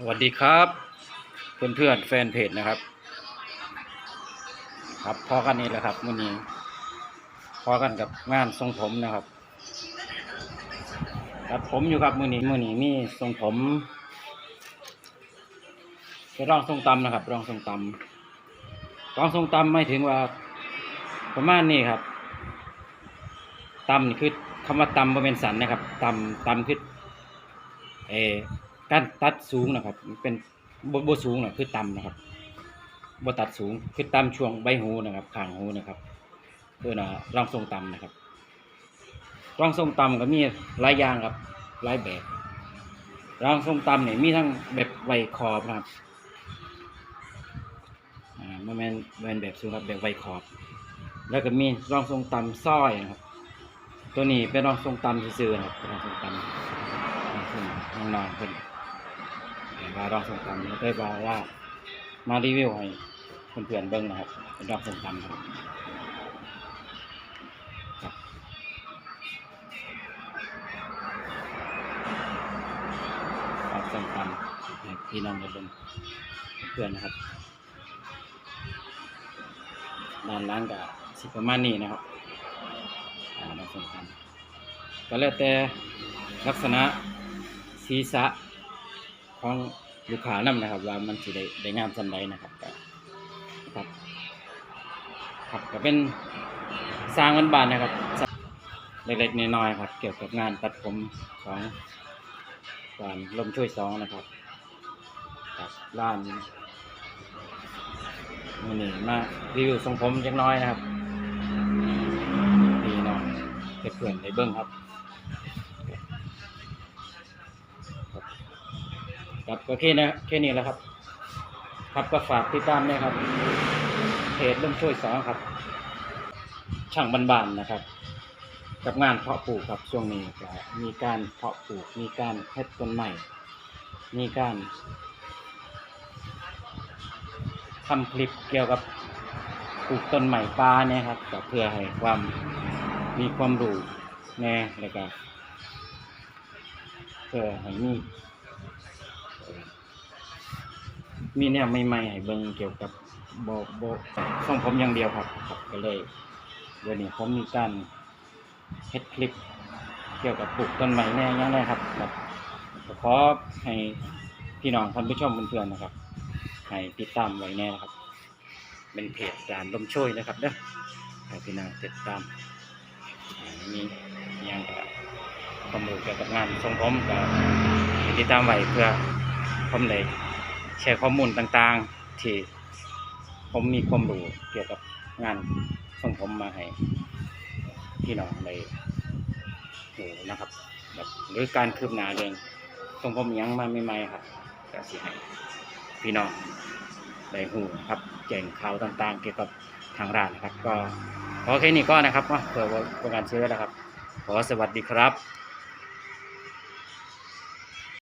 สวัสดีครับ เพื่อนเพื่อนแฟนเพจนะครับ ครับพอกันนี้แหละครับมื่อนี้พอกันกับงานทรงผมนะครับครับผมอยู่กับมือนี้มือนี้มีทรงผมจะร้องทรงตำนะครับร้องทรงตำร้องทรงตำไม่ถึงว่าประมาณนี้ครับตำนี่คือคำว่าตำบริเวณสันนะครับตำตำคือเอ การตัดสูงนะครับ เป็นบโบสูงนะคือต่ำนะครับบตัดสูงคือต่ำช่วงใบหูนะครับข้างหูนะครับเพื่อนะร่องทรงต่ำนะครับร่องทรงต่ำก็มีหลายอย่างครับหลายแบบร่องทรงต่ำเนี่ยมีทั้งแบบไวคอบนะครับอ่ามันเป็นเป็นแบบสูงครับแบบไวคอบ แล้วก็มีร่องทรงต่ำสร้อยนะครับ ตัวนี้เป็นร่องทรงต่ำซื่อๆนะครับร่องทรงต่ำขึ้นน้องๆเพิ่น ว่าร่องทรงต่ำแล้วก็ว่าว่ามารีวิวให้เพื่อนๆเบิ่งนะครับเป็นร่องทรงต่ำครับครับร่งต่ำพี่น้องเบิ่งเพื่อนนะครับด้านล่างก็สิประมาณนี้นะครับอ่าเราสำคัญก็แล้วแต่ลักษณะศีรษะของ ลูกค้านำนะครับ ว่ามันสิได้ได้งามสันใดนะครับครับครับก็เป็นสร้างบ้านๆนะครับเล็กๆน้อยๆครับ เกี่ยวกับงานตัดผมของการลมช่วยสองนะครับกับร้านมือหนึ่งมารีวิวทรงผมจักน้อยนะครับพี่น้องเพื่อนๆในเบิ้งครับ ครับก็แค่นี้แค่นี้แหล้วครับ ครับก็ฝากติดตามด้วยครับเพจเริ่มช่วยสองครับ ช่างบานๆนะครับ กับงานเพาะปลูกครับช่วงนี้ก็มีการเพาะปลูก มีการเฮ็ดต้นใหม่มีการทำคลิปเกี่ยวกับปลูกต้นใหม่ปลาเนี่ยครับก็เพื่อให้ความมีความรู้แน่แล้วก็เพื่อให้มี มีแนวใหม่ๆให้เบิ่งเกี่ยวกับโบโบส่งผมอย่างเดียวครับครับก็เลยเดี๋ยวนี้ผมมีการเฮ็ดคลิป เกี่ยวกับปลูกต้นใหม่แน่ยังไงครับครับขอให้พี่น้องท่านผู้ชมเพื่อนๆนะครับ ให้ติดตามไว้แน่นะครับ เป็นเพจร้านลมช่วยนะครับเด้อให้พี่น้องติดตามมีอย่างกับความรู้เกี่ยวกับงานทรงผมกับติดตามไว้เพื่อผมได้ แชร์ข้อมูลต่างๆ ที่ผมมีความรู้เกี่ยวกับงานทรงผมมาให้พี่น้องได้รู้นะครับแบบหรือการคืบหน้าเรื่องทรงผมยังมาใหม่ๆครับก็สิให้พี่น้องได้หูครับแจ้งข่าวต่างๆ เกี่ยวกับทางร้านนะครับ ก็ขอแค่นี้ก็นะครับเพื่อว่าเป็นการเชื้อแล้วครับ ขอสวัสดีครับ